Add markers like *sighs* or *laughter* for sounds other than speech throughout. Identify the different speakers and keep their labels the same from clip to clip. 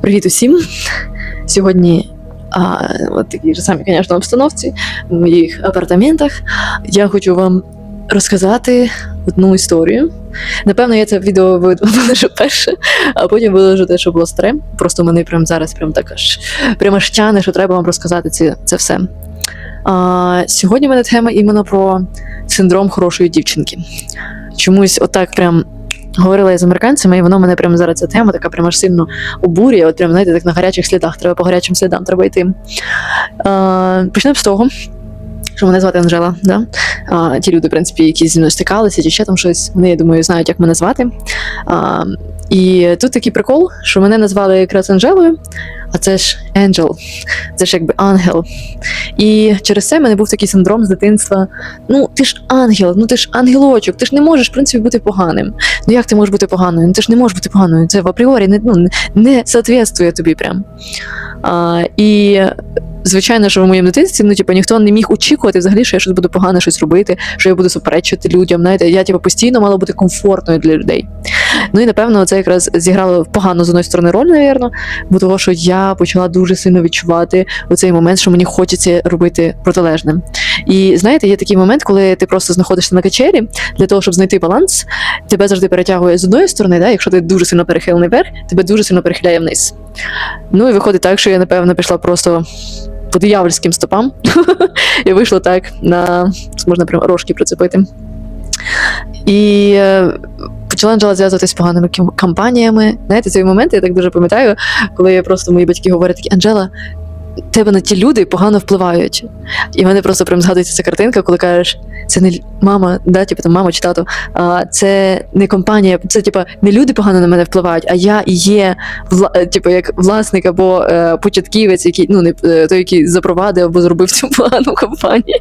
Speaker 1: Привіт усім! Сьогодні а, от такій ж самій, звісно, обстановці в моїх апартаментах. Я хочу вам розказати одну історію. Напевно, я це відео ви- *laughs* виложу перше, а потім виложу те, що було старе. Просто мене прямо зараз прям так аж прямо аж тяне, що треба вам розказати це, це все. А, сьогодні в мене тема іменно про синдром хорошої дівчинки. Чомусь отак прям говорила я з американцями, і воно мене прямо зараз ця тема така прямо аж сильно обурює. От прям, знаєте, так на гарячих слідах. Треба по гарячим слідам треба йти. Е, почнемо з того. Що мене звати Анжела, да? а, ті люди, в принципі, які зі мною стикалися, чи ще там щось, вони, я думаю, знають, як мене звати. А, і тут такий прикол, що мене назвали якраз Анжелою, а це ж Angel, це ж якби ангел. І через це в мене був такий синдром з дитинства. Ну, ти ж ангел, ну ти ж ангелочок, ти ж не можеш, в принципі, бути поганим. Ну як ти можеш бути поганою? Ну ти ж не можеш бути поганою. Це в апріорі не, ну, не соответствує тобі прям. А, і звичайно, що в моєму дитинстві ну, типу, ніхто не міг очікувати взагалі, що я щось буду погане щось робити, що я буду суперечити людям. Знаєте, я типу, постійно мала бути комфортною для людей. Ну і напевно, це якраз зіграло погано з одної сторони роль, навірно, бо того, що я почала дуже сильно відчувати у цей момент, що мені хочеться робити протилежним. І знаєте, є такий момент, коли ти просто знаходишся на качелі для того, щоб знайти баланс, тебе завжди перетягує з одної сторони, да, якщо ти дуже сильно перехилений вверх, тебе дуже сильно перехиляє вниз. Ну і виходить так, що я, напевно, пішла просто по диявольським стопам *laughs* і вийшла так на можна прям рожки прицепити. І е, почала Анжела зв'язуватися з поганими кампаніями. Знаєте, цей момент я так дуже пам'ятаю, коли я просто мої батьки говорять такі, Анжела, тебе на ті люди погано впливають. І мене просто прям згадується ця картинка, коли кажеш, це не мама, да, типу там мама чи тато, а це не компанія, це типу не люди погано на мене впливають, а я є вла, е, типу, як власник або е, початківець, який ну не е, той, який запровадив або зробив цю *laughs* погану компанію.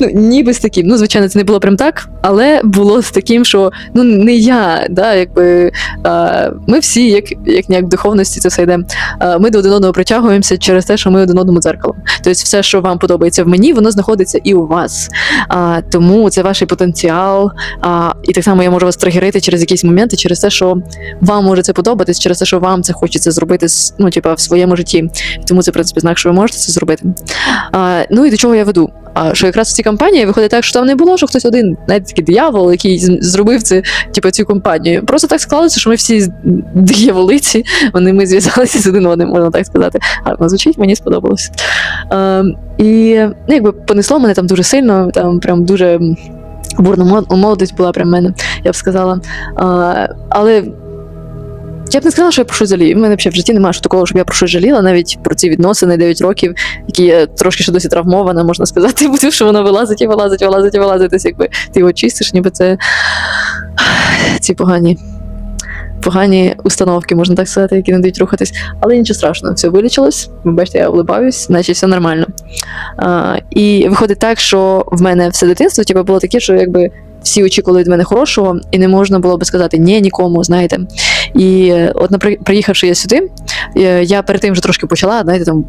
Speaker 1: Ну, ніби з таким. Ну, звичайно, це не було прям так, але було з таким, що ну не я, да, якби е, ми всі, як, як ніяк в духовності, це все йде. Е, ми до один одного притягуємося через те, що ми один одному дзеркало. Тобто, все, що вам подобається в мені, воно знаходиться і у вас. А, тому це ваш потенціал. А, і так само я можу вас тригерити через якісь моменти, через те, що вам може це подобатись, через те, що вам це хочеться зробити ну, типа, в своєму житті. Тому це, в принципі, знак, що ви можете це зробити. А, ну і до чого я веду? А, що якраз в цій компанії виходить так, що там не було, що хтось один, знаєте, такий диявол, який зробив це, типу, цю компанію. Просто так склалося, що ми всі дияволиці, вони ми зв'язалися з один одним, можна так сказати. Гарно звучить, мені сподобалось. А, і ну, якби понесло мене там дуже сильно, там прям дуже бурна молодість була прям мене, я б сказала. А, але я б не сказала, що я про щось жалію. У мене взагалі в житті немає такого, щоб я про щось жаліла, навіть про ці відносини 9 років, які я трошки ще досі травмована, можна сказати, *laughs* тому що воно вилазить і вилазить, вилазить і вилазить. Тобто, якби ти його чистиш, ніби це *sighs* ці погані. Погані установки, можна так сказати, які не дають рухатись. Але нічого страшного, все вилічилось. Ви бачите, я улибаюсь, наче все нормально. А, і виходить так, що в мене все дитинство типу, було таке, що якби всі очікували від мене хорошого, і не можна було би сказати ні нікому, знаєте. І от, приїхавши я сюди, е, я перед тим вже трошки почала, знаєте, там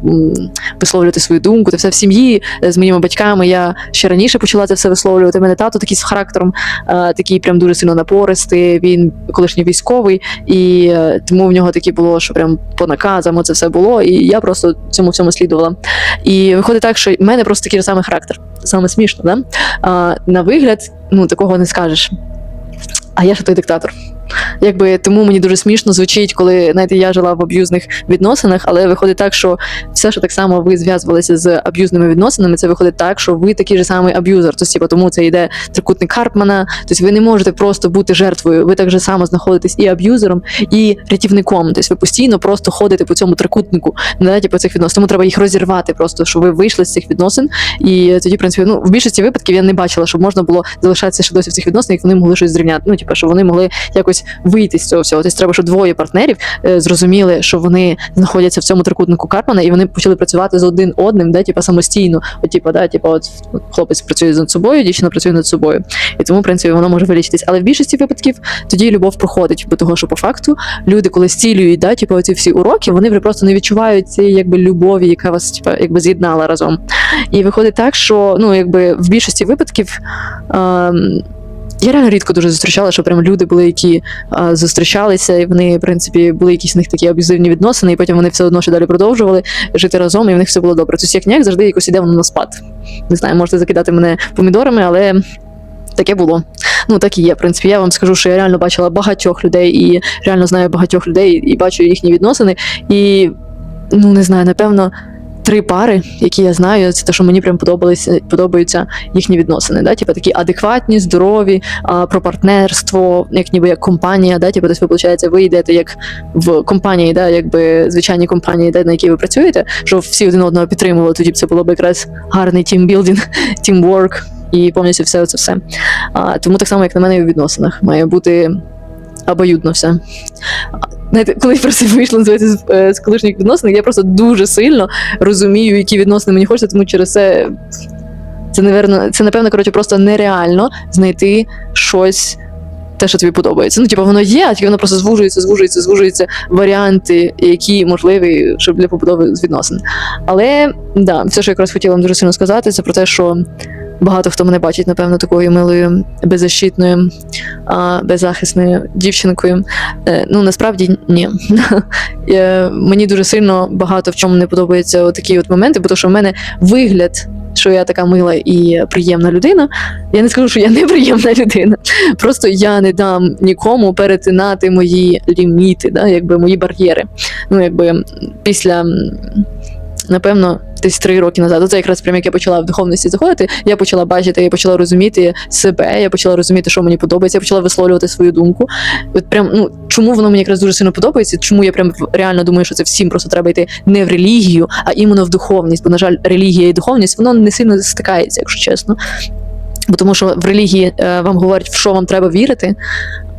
Speaker 1: висловлювати свою думку. Та все в сім'ї е, з моїми батьками. Я ще раніше почала це все висловлювати. Мене тато такий з характером, е, такий прям дуже сильно напористий. Він колишній військовий, і тому в нього таке було, що прям по наказам це все було. І я просто цьому всьому слідувала. І виходить так, що в мене просто такий самий характер. Саме смішно, да? А, на вигляд, ну такого не скажеш. А я ж той диктатор. Якби тому мені дуже смішно звучить, коли знаєте, я жила в аб'юзних відносинах, але виходить так, що все, що так само ви зв'язувалися з аб'юзними відносинами, це виходить так, що ви такий же самий аб'юзер. Тобто, типу, тому це йде трикутник Карпмана. Тобто ви не можете просто бути жертвою. Ви так же само знаходитесь і аб'юзером, і рятівником. Тобто ви постійно просто ходите по цьому трикутнику, да, типу, цих відносин. Тому треба їх розірвати, просто щоб ви вийшли з цих відносин. І тоді, в принципі, ну в більшості випадків я не бачила, щоб можна було залишатися ще досі в цих відносинах, як вони могли щось зрівняти. Ну, типу, щоб вони могли якось вийти з цього всього. Тобто треба, щоб двоє партнерів е, зрозуміли, що вони знаходяться в цьому трикутнику Карпмана, і вони почали працювати з один одним, да, типу, самостійно. От, типу, да, типу, от хлопець працює над собою, дівчина працює над собою. І тому, в принципі, воно може вилічитись. Але в більшості випадків тоді любов проходить, бо того, що по факту люди, коли стілюють, да, типу, ці всі уроки, вони вже просто не відчувають цієї якби любові, яка вас типу, якби з'єднала разом. І виходить так, що ну, якби в більшості випадків. Ем, я реально рідко дуже зустрічала, що прям люди були, які а, зустрічалися, і вони, в принципі, були якісь в них такі аб'юзивні відносини, і потім вони все одно ще далі продовжували жити разом, і в них все було добре. Тобто, як ніяк завжди якось іде воно на спад. Не знаю, можете закидати мене помідорами, але таке було. Ну, так і є. В принципі, я вам скажу, що я реально бачила багатьох людей і реально знаю багатьох людей і бачу їхні відносини. І ну не знаю, напевно. Три пари, які я знаю, це те, що мені прям подобалися, подобаються їхні відносини. Да? Типу такі адекватні, здорові, а, про партнерство, як ніби як компанія, да? типу, тобто, виходить, ви йдете як в компанії, да? якби звичайній компанії, да? на якій ви працюєте, щоб всі один одного підтримували, тоді б це було б якраз гарний тімбілдинг, *laughs* тімворк і повністю все це все. А, тому так само, як на мене, і у відносинах має бути обоюдно все. Знаєте, коли я просто вийшла з, е, з колишніх відносин, я просто дуже сильно розумію, які відносини мені хочеться, тому через це це, наверно, це напевно, коротше, просто нереально знайти щось. Те, що тобі подобається. Ну, типу, воно є, а тільки воно просто звужується, звужується, звужується варіанти, які можливі, щоб для побудови з відносин. Але да, все, що я якраз хотіла вам дуже сильно сказати, це про те, що багато хто мене бачить, напевно, такою милою, беззащитною, беззахисною дівчинкою. Е, ну, насправді ні. *laughs* Е, Мені дуже сильно багато в чому не подобаються такі от моменти, бо що в мене вигляд. Що я така мила і приємна людина. Я не скажу, що я неприємна людина. Просто я не дам нікому перетинати мої ліміти, да, якби мої бар'єри. Ну, якби після, напевно, десь три роки назад. Це якраз прям як я почала в духовності заходити. Я почала бачити, я почала розуміти себе, я почала розуміти, що мені подобається, я почала висловлювати свою думку. От прям ну чому воно мені якраз дуже сильно подобається? Чому я прям реально думаю, що це всім просто треба йти не в релігію, а іменно в духовність. Бо, на жаль, релігія і духовність воно не сильно стикається, якщо чесно. Бо тому що в релігії е, вам говорять, в що вам треба вірити.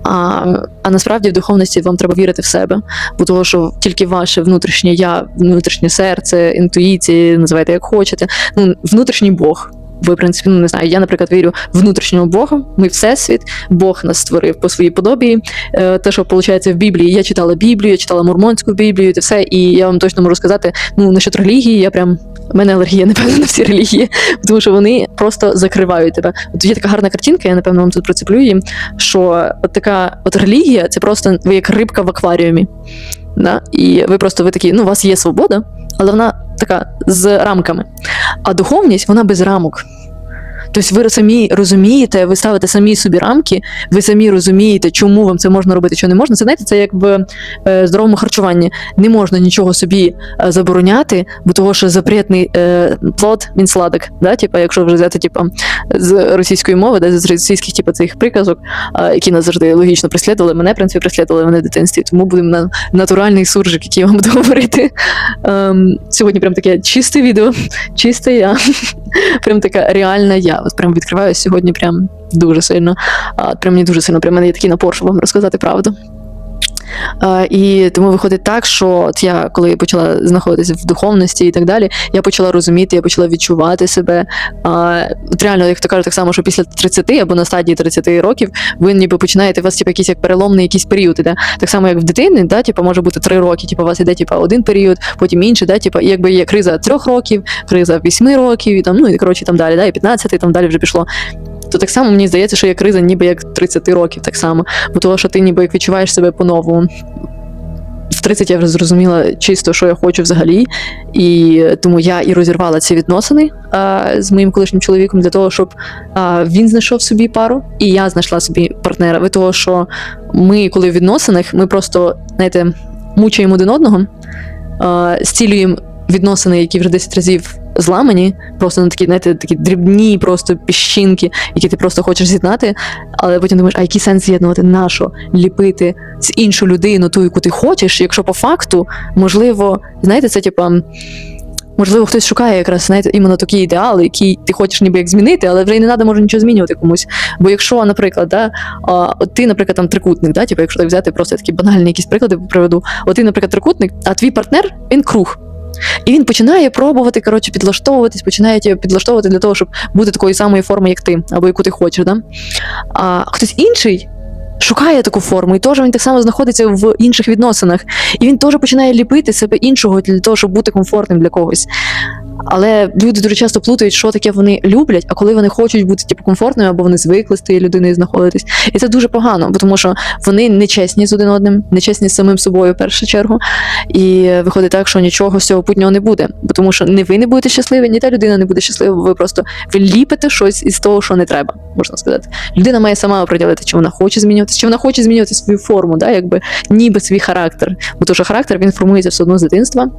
Speaker 1: А, а насправді в духовності вам треба вірити в себе, бо того, що тільки ваше внутрішнє я, внутрішнє серце, інтуїція, називайте як хочете. Ну, внутрішній Бог. В принципі, ну не знаю. Я, наприклад, вірю в внутрішнього Бога. Ми всесвіт, Бог нас створив по своїй подобі. Е, Те, що виходить в Біблії, я читала Біблію, я читала мормонську Біблію, це все. І я вам точно можу сказати, ну насчет релігії, я прям у мене алергія, *laughs* напевно, на всі релігії, тому що вони просто закривають тебе. От є така гарна картинка, я напевно вам тут процеплю її, що от така от релігія це просто ви як рибка в акваріумі. Да? І ви просто ви такі, ну, у вас є свобода, але вона така з рамками. А духовність вона без рамок. Тобто ви самі розумієте, ви ставите самі собі рамки, ви самі розумієте, чому вам це можна робити, що не можна. Це знаєте, це як в е, здоровому харчуванні. Не можна нічого собі е, забороняти, бо того, що запретний е, плод він сладок. Да? Типа, якщо вже взяти типа, з російської мови, да, з російських типа, цих приказок, які нас завжди логічно преслідували, мене в принципі преслідували мене в дитинстві. Тому будемо на натуральний суржик, який вам *laughs* буду говорити. Ем, сьогодні прям таке чисте відео, *laughs* чисте я. *laughs* Прям така реальна я. От прям відкриваю сьогодні прям дуже сильно. А, прям мені дуже сильно, прям мене є такий напор, щоб вам розказати правду. А, і тому виходить так, що от я, коли почала знаходитися в духовності і так далі, я почала розуміти, я почала відчувати себе. От реально, як то кажуть, так само, що після 30 або на стадії 30 років ви ніби починаєте у вас типу, якийсь як переломний якийсь період іде. Так само, як в дитини, да, типу, може бути 3 роки, типу, у вас іде типу, один період, потім інший, да, типу, якби є криза 3 років, криза 8 років, і там, ну і коротше там далі, да, і 15, і там далі вже пішло. То так само мені здається, що є криза ніби як 30 років, так само. Бо того, що ти ніби як відчуваєш себе по-новому. В 30 я вже зрозуміла чисто, що я хочу взагалі, і тому я і розірвала ці відносини а, з моїм колишнім чоловіком для того, щоб а, він знайшов собі пару, і я знайшла собі партнера. Ви того, що ми, коли в відносинах, ми просто знаєте, мучаємо один одного, а, зцілюємо відносини, які вже 10 разів зламані, просто на такі, знаєте, такі дрібні просто піщинки, які ти просто хочеш з'єднати, але потім думаєш, а який сенс з'єднувати нащо ліпити з іншу людину, ту, яку ти хочеш, якщо по факту, можливо, знаєте, це типа. Можливо, хтось шукає якраз знаєте, іменно такі ідеали, які ти хочеш ніби як змінити, але вже й не треба може нічого змінювати комусь. Бо якщо, наприклад, да, от ти, наприклад, там трикутник, да, типу, якщо так взяти просто такі банальні якісь приклади приведу, от ти, наприклад, трикутник, а твій партнер він круг. І він починає пробувати коротше, підлаштовуватись, починає тебе підлаштовувати для того, щоб бути такої самої форми, як ти, або яку ти хочеш. Да? А хтось інший шукає таку форму, і теж він так само знаходиться в інших відносинах. І він теж починає ліпити себе іншого для того, щоб бути комфортним для когось. Але люди дуже часто плутають, що таке вони люблять, а коли вони хочуть бути типу, комфортними, або вони звикли з тією людиною знаходитись. І це дуже погано, бо тому що вони не чесні з один одним, не чесні з самим собою в першу чергу. І виходить так, що нічого з цього путнього не буде. Бо тому що не ви не будете щасливі, ні та людина не буде щаслива, ви просто ви ліпите щось із того, що не треба, можна сказати. Людина має сама оприділити, чи вона хоче змінюватися, чи вона хоче змінювати свою форму, да, якби ніби свій характер. Бо тому що характер він формується все одно з дитинства.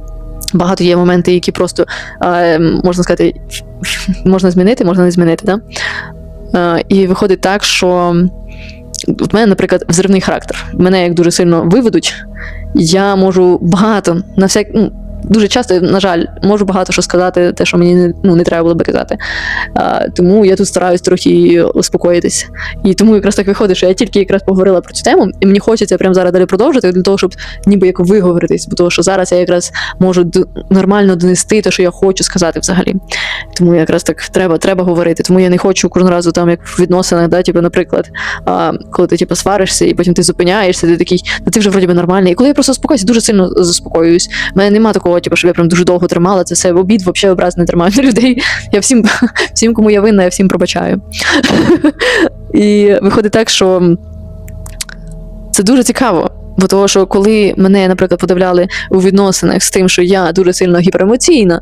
Speaker 1: Багато є моменти, які просто е, можна сказати, *laughs* можна змінити, можна не змінити. Да? І виходить так, що от мене, наприклад, взривний характер. Мене як дуже сильно виведуть, я можу багато на всяк. Дуже часто, на жаль, можу багато що сказати, те, що мені не, ну, не треба було би казати. А, тому я тут стараюсь трохи успокоїтись. І тому якраз так виходить, що я тільки якраз поговорила про цю тему, і мені хочеться прямо зараз далі продовжити для того, щоб ніби як виговоритись, бо того, що зараз я якраз можу нормально донести те, що я хочу сказати взагалі. Тому якраз так треба, треба говорити. Тому я не хочу кожен разу там, як в відносинах, да, типу, наприклад, а, коли ти типу, сваришся, і потім ти зупиняєшся, ти такий, ну ти вже вроді би нормальний. І коли я просто спокоюся, дуже сильно заспокоююсь. У мене нема такого, типу, щоб я прям дуже довго тримала це все в обід, взагалі образ не тримаю на *laughs* людей. Я всім, всім, кому я винна, я всім пробачаю. *laughs* І виходить так, що це дуже цікаво. Бо того, що коли мене, наприклад, подавляли у відносинах з тим, що я дуже сильно гіперемоційна,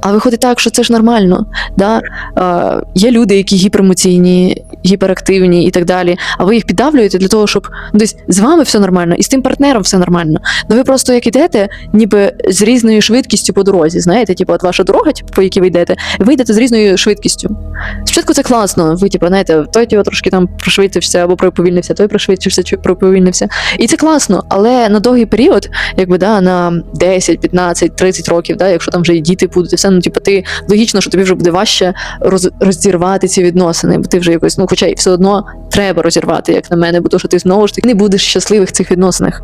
Speaker 1: а виходить так, що це ж нормально. Да? А, є люди, які гіперемоційні, гіперактивні і так далі. А ви їх піддавлюєте для того, щоб ну, десь з вами все нормально, і з тим партнером все нормально. Ну ви просто як ідете, ніби з різною швидкістю по дорозі. Знаєте, типу, от ваша дорога, типу, по якій ви йдете, ви йдете з різною швидкістю. Спочатку це класно. Ви, типу, знаєте, той типу, трошки там прошвидшився або проповільнився, той прошвидшився чи проповільнився. І це класно, але на довгий період, якби да, на 10, 15, 30 років, да, якщо там вже і діти будуть, і все, ну типу, ти логічно, що тобі вже буде важче роз, розірвати ці відносини, бо ти вже якось, ну, хоча й все одно треба розірвати, як на мене, бо то, що ти знову ж таки не будеш щасливий в цих відносинах.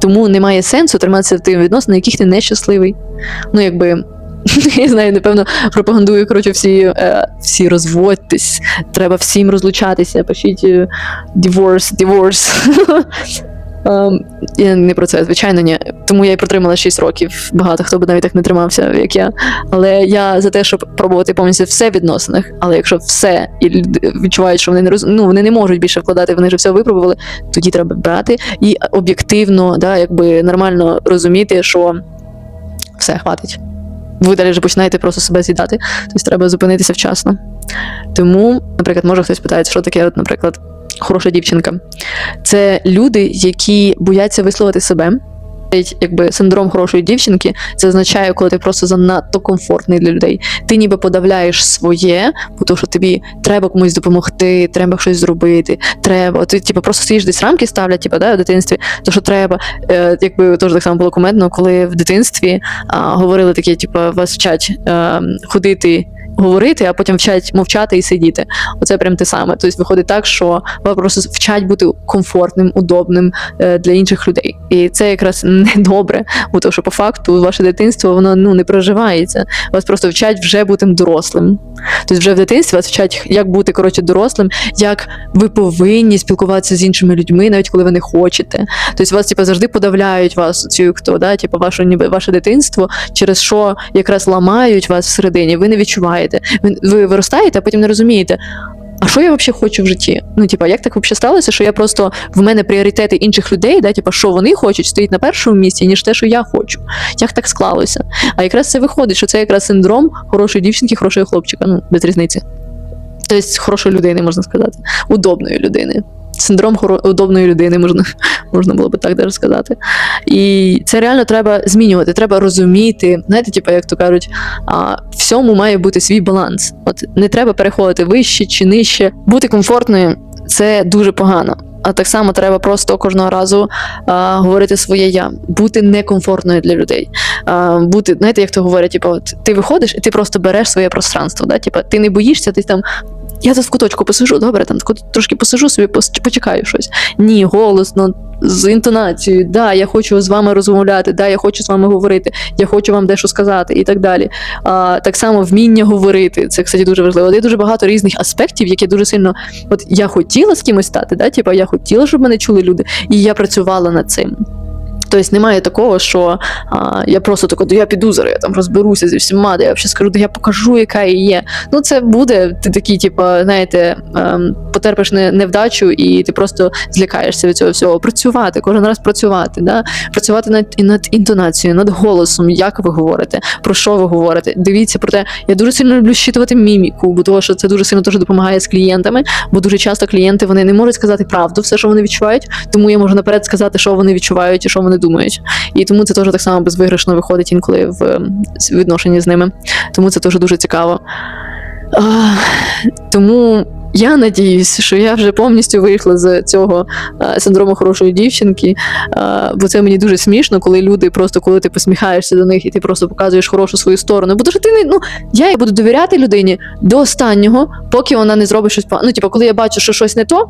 Speaker 1: Тому немає сенсу триматися в тих відносинах, яких ти не щасливий. Ну, якби. *laughs* Я знаю, напевно, пропагандую коротше, всі, е, всі розводьтесь, треба всім розлучатися, пишіть е, divorce, divorce. *laughs* Ем, я не про це, звичайно, ні. Тому я і протримала 6 років. Багато хто б навіть так не тримався, як я. Але я за те, щоб пробувати повністю все в відносинах. Але якщо все і відчувають, що вони не роз... ну, вони не можуть більше вкладати, вони вже все випробували, тоді треба брати і об'єктивно, да, якби нормально розуміти, що все хватить. Ви далі вже починаєте просто себе з'їдати, тобто треба зупинитися вчасно. Тому, наприклад, може хтось питає, що таке, наприклад, хороша дівчинка. Це люди, які бояться висловити себе. Якби синдром хорошої дівчинки, це означає, коли ти просто занадто комфортний для людей. Ти ніби подавляєш своє, бо що тобі треба комусь допомогти, треба щось зробити, треба. Ти типу, просто стоїш десь рамки ставлять, типу, да, в дитинстві, то що треба. Е, якби теж так само було кумедно, коли в дитинстві а, говорили таке, типу, вас вчать е, ходити. Говорити, а потім вчать мовчати і сидіти. Оце прям те саме. Тобто виходить так, що вас просто вчать бути комфортним, удобним е, для інших людей. І це якраз *laughs* не добре, бо то, що по факту ваше дитинство воно ну не проживається. Вас просто вчать вже бути дорослим. Тобто вже в дитинстві вас вчать, як бути коротше дорослим, як ви повинні спілкуватися з іншими людьми, навіть коли ви не хочете. Тобто вас типу, завжди подавляють вас цю хто, да, типу, ваше ніби ваше дитинство, через що якраз ламають вас всередині. Ви не відчуваєте. Ви, ви виростаєте, а потім не розумієте. А що я взагалі хочу в житті? Ну, типа, як так взагалі сталося, що я просто в мене пріоритети інших людей, да, типа, що вони хочуть, стоїть на першому місці, ніж те, що я хочу. Як так склалося? А якраз це виходить, що це якраз синдром хорошої дівчинки, хорошого хлопчика, ну, без різниці. Тобто хорошої людини, можна сказати, удобної людини. Синдром удобної людини, можна, *laughs* можна було би так даже сказати. І це реально треба змінювати. Треба розуміти, знаєте, типу, як то кажуть, всьому має бути свій баланс. От не треба переходити вище чи нижче. Бути комфортною це дуже погано. А так само треба просто кожного разу а, говорити своє я, бути некомфортною для людей. А, бути, знаєте, як то говорять, типу, ти виходиш і ти просто береш своє пространство. Да? Типу, ти не боїшся, ти там. Я тут в куточку посижу, добре, там трошки посижу собі, почекаю щось. Ні, голосно, з інтонацією, да, я хочу з вами розмовляти, да, я хочу з вами говорити, я хочу вам дещо сказати і так далі. А, так само вміння говорити. Це, кстати, дуже важливо. Є дуже багато різних аспектів, які дуже сильно. От я хотіла з кимось стати, да, типу, я хотіла, щоб мене чули люди, і я працювала над цим. Тобто немає такого, що а, я просто тако, «Да я піду зараз, я там розберуся зі всіма, де я взагалі скажу, да я покажу, яка я є. Ну, це буде ти такий, типу, знаєте, ем, потерпиш невдачу, і ти просто злякаєшся від цього всього. Працювати, кожен раз працювати, да? працювати над, і над інтонацією, над голосом, як ви говорите, про що ви говорите. Дивіться про те, я дуже сильно люблю щитувати міміку, бо того, що це дуже сильно теж допомагає з клієнтами, бо дуже часто клієнти вони не можуть сказати правду, все, що вони відчувають, тому я можу наперед сказати, що вони відчувають і що вони думають. І тому це теж так само безвиграшно виходить інколи в відношенні з ними. Тому це теж дуже цікаво. А, тому я надіюсь, що я вже повністю вийшла з цього а, синдрому хорошої дівчинки, а, бо це мені дуже смішно, коли люди просто коли ти посміхаєшся до них і ти просто показуєш хорошу свою сторону. Бо дуже ти не ну я буду довіряти людині до останнього, поки вона не зробить щось. Ну, типу, коли я бачу, що щось не то,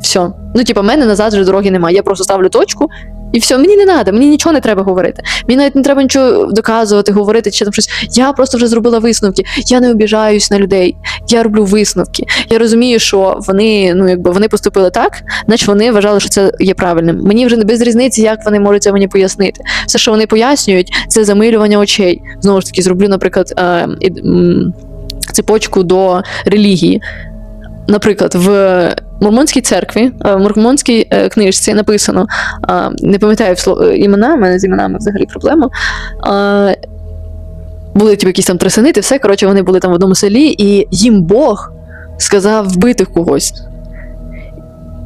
Speaker 1: все. Ну, типу, мене назад вже дороги немає. Я просто ставлю точку. І все, мені не треба, мені нічого не треба говорити. Мені навіть не треба нічого доказувати, говорити чи там щось. Я просто вже зробила висновки. Я не обіжаюсь на людей. Я роблю висновки. Я розумію, що вони, ну якби вони поступили так, значить вони вважали, що це є правильним. Мені вже не без різниці, як вони можуть це мені пояснити. Все, що вони пояснюють, це замилювання очей. Знову ж таки, зроблю, наприклад, е, цепочку до релігії. Наприклад, в Мормонській церкві, е, в мормонській е, книжці написано, не пам'ятаю е, імена, в мене з іменами взагалі проблема. Були ті якісь там тресенити, все. Коротше, вони були там в одному селі, і їм Бог сказав вбити когось.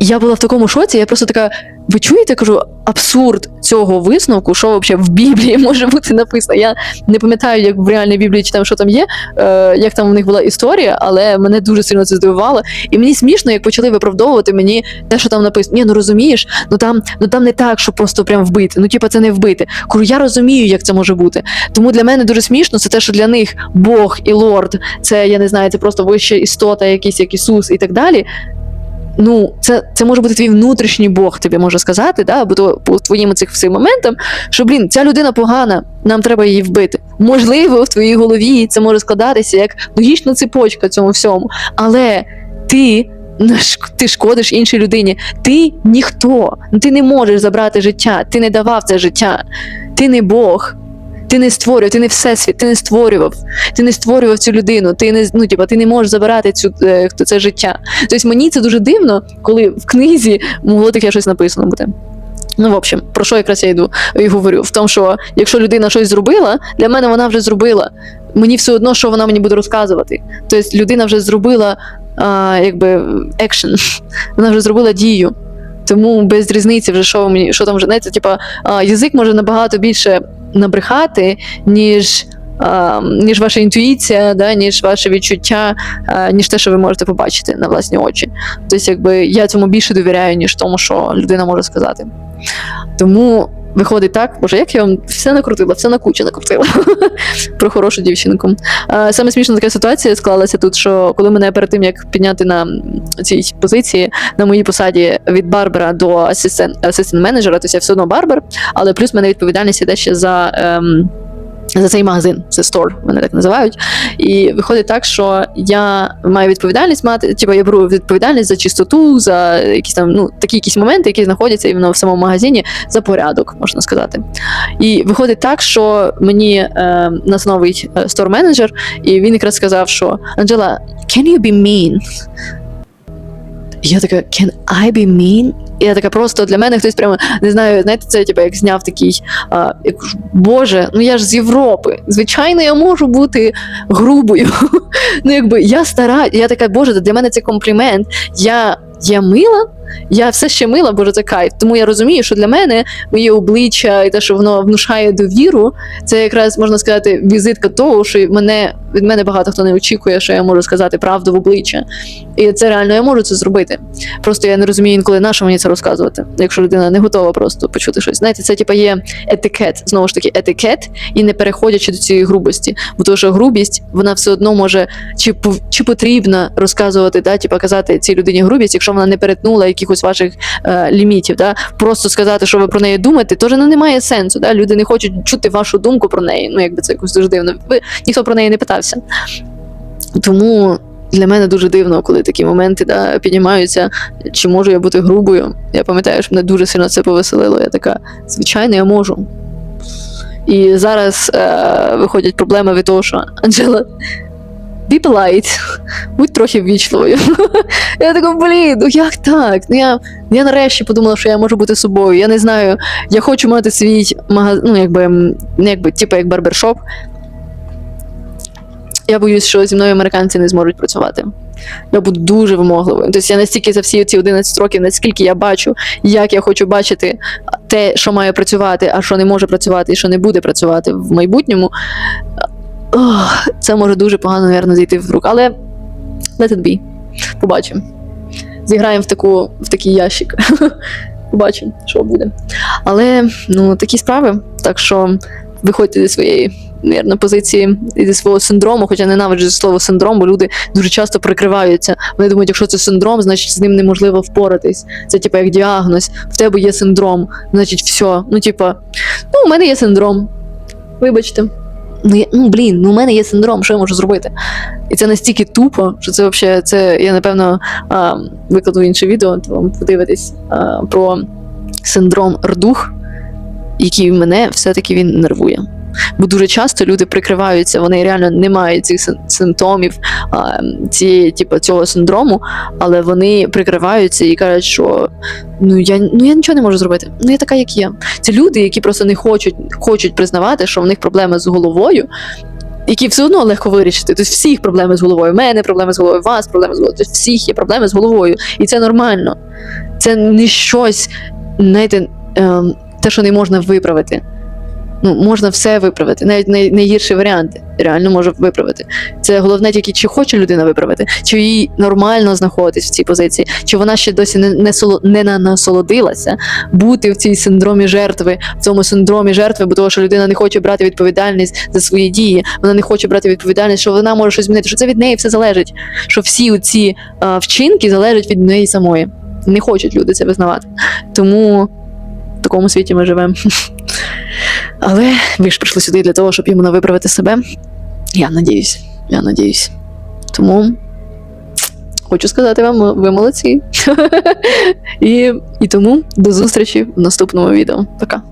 Speaker 1: Я була в такому шоці, я просто така. Ви чуєте, кажу, абсурд цього висновку, що взагалі в Біблії *laughs* може бути написано. Я не пам'ятаю, як в реальній Біблії чи там що там є, е, як там у них була історія, але мене дуже сильно це здивувало. І мені смішно, як почали виправдовувати мені те, що там написано. Ні, ну розумієш, ну там, ну там не так, що просто прям вбити. Ну, типа, це не вбити. Кажу, я розумію, як це може бути. Тому для мене дуже смішно, це те, що для них Бог і Лорд, це я не знаю, це просто вища істота, якийсь як Ісус і так далі. Ну, це, це може бути твій внутрішній Бог, тобі може сказати, да, або то по твоїм цих всім моментам, що блін, ця людина погана, нам треба її вбити. Можливо, в твоїй голові це може складатися як логічна цепочка цьому всьому, але ти. Ти шкодиш іншій людині. Ти ніхто. Ти не можеш забрати життя. Ти не давав це життя. Ти не Бог. Ти не створював, ти не всесвіт, ти не створював. Ти не створював цю людину. Ти не ну, типа, ти не можеш забирати цю е, це життя. Тобто мені це дуже дивно, коли в книзі могло таке щось написано бути. Ну, в общем, про що якраз я йду і говорю? В тому, що якщо людина щось зробила, для мене вона вже зробила. Мені все одно, що вона мені буде розказувати. Тобто людина вже зробила а, якби екшен, *laughs* вона вже зробила дію. Тому без різниці, вже що мені, що там вже знаєте, типа язик може набагато більше набрехати, ніж. Ніж ваша інтуїція, да, ніж ваше відчуття, ніж те, що ви можете побачити на власні очі. Тобто, якби я цьому більше довіряю, ніж тому, що людина може сказати. Тому виходить так, боже, як я вам все накрутила, все на кучу накрутила *laughs* про хорошу дівчинку. Саме смішна така ситуація склалася тут, що коли мене перед тим як підняти на цій позиції на моїй посаді від Барбара до асистент, асистент менеджера, то я все одно Барбар, але плюс мене відповідальність іде ще за. Ем, за цей магазин, це стор, вони так називають. І виходить так, що я маю відповідальність мати, типу я беру відповідальність за чистоту, за якісь там ну такі якісь моменти, які знаходяться іменно в самому магазині, за порядок, можна сказати. І виходить так, що мені е, нас новий стор менеджер, і він якраз сказав, що Анджела, can you be mean? Я така, can I be mean? І я така просто для мене хтось прямо не знаю, знаєте, це типу, як зняв такий. А, я кажу, Боже, ну я ж з Європи. Звичайно, я можу бути грубою. *laughs* ну, якби я стара, я така, Боже, для мене це комплімент. Я, я мила, я все ще мила, боже, це кайф. Тому я розумію, що для мене моє обличчя і те, що воно внушає довіру, це якраз можна сказати візитка того, що мене від мене багато хто не очікує, що я можу сказати правду в обличчя. І це реально я можу це зробити. Просто я не розумію інколи, на що мені це розказувати, якщо людина не готова просто почути щось. Знаєте, це типа є етикет, знову ж таки, етикет, і не переходячи до цієї грубості. Бо тому що грубість, вона все одно може чи чи потрібно розказувати, да, типа казати цій людині грубість, якщо вона не перетнула якихось ваших е, лімітів. Да? Просто сказати, що ви про неї думаєте, теж ну, немає сенсу. Да? Люди не хочуть чути вашу думку про неї. Ну, якби це якось дуже дивно. Ви ніхто про неї не питався. Тому для мене дуже дивно, коли такі моменти да, піднімаються, чи можу я бути грубою. Я пам'ятаю, що мене дуже сильно це повеселило. Я така, звичайно, я можу. І зараз е, виходять проблеми від того, що Анджела. Be polite, будь трохи ввічливою. *laughs* я така, блін, ну як так? Ну я, я нарешті подумала, що я можу бути собою. Я не знаю, я хочу мати свій магазин, ну якби, якби, типу як барбершоп. Я боюсь, що зі мною американці не зможуть працювати. Я буду дуже вимогливою. Тобто я настільки за всі ці 11 років, наскільки я бачу, як я хочу бачити те, що має працювати, а що не може працювати, і що не буде працювати в майбутньому. Ох, це може дуже погано, мабуть, зійти в рук. Але let it be. Побачимо. Зіграємо в, таку, в такий ящик. *laughs* Побачимо, що буде. Але ну, такі справи. Так що виходьте зі своєї мирно, позиції і зі свого синдрому, хоча ненавиджу слово синдром, бо люди дуже часто прикриваються. Вони думають, якщо це синдром, значить з ним неможливо впоратись. Це типу як діагноз. В тебе є синдром, значить, все. Ну, типа, ну, у мене є синдром. Вибачте. Ну, я, ну блін, ну у мене є синдром, що я можу зробити? І це настільки тупо, що це взагалі, це я напевно а, викладу інше відео, то вам подивитись а, про синдром рдух, який мене все-таки він нервує. Бо дуже часто люди прикриваються, вони реально не мають цих симптомів, цієї, типу, цього синдрому, але вони прикриваються і кажуть, що ну я, ну я нічого не можу зробити. Ну я така, як є. Це люди, які просто не хочуть, хочуть признавати, що в них проблеми з головою. Які все одно легко вирішити. Тобто всіх проблеми з головою. У мене проблеми з головою, у вас проблеми з головою. Тобто всіх є проблеми з головою. І це нормально. Це не щось, знаєте, ем, те, що не можна виправити. Ну, можна все виправити, навіть най- найгірші варіанти реально може виправити. Це головне тільки, чи хоче людина виправити, чи їй нормально знаходитись в цій позиції, чи вона ще досі не, не, соло, не на- насолодилася бути в цій синдромі жертви, в цьому синдромі жертви, бо того, що людина не хоче брати відповідальність за свої дії, вона не хоче брати відповідальність, що вона може щось змінити, що це від неї все залежить, що всі ці вчинки залежать від неї самої. Не хочуть люди це визнавати. Тому в такому світі ми живемо. *laughs* Але ми ж прийшли сюди для того, щоб іменно виправити себе. Я надіюсь, я надіюсь. Тому хочу сказати вам, ви молодці. *laughs* і, і тому до зустрічі в наступному відео. Пока.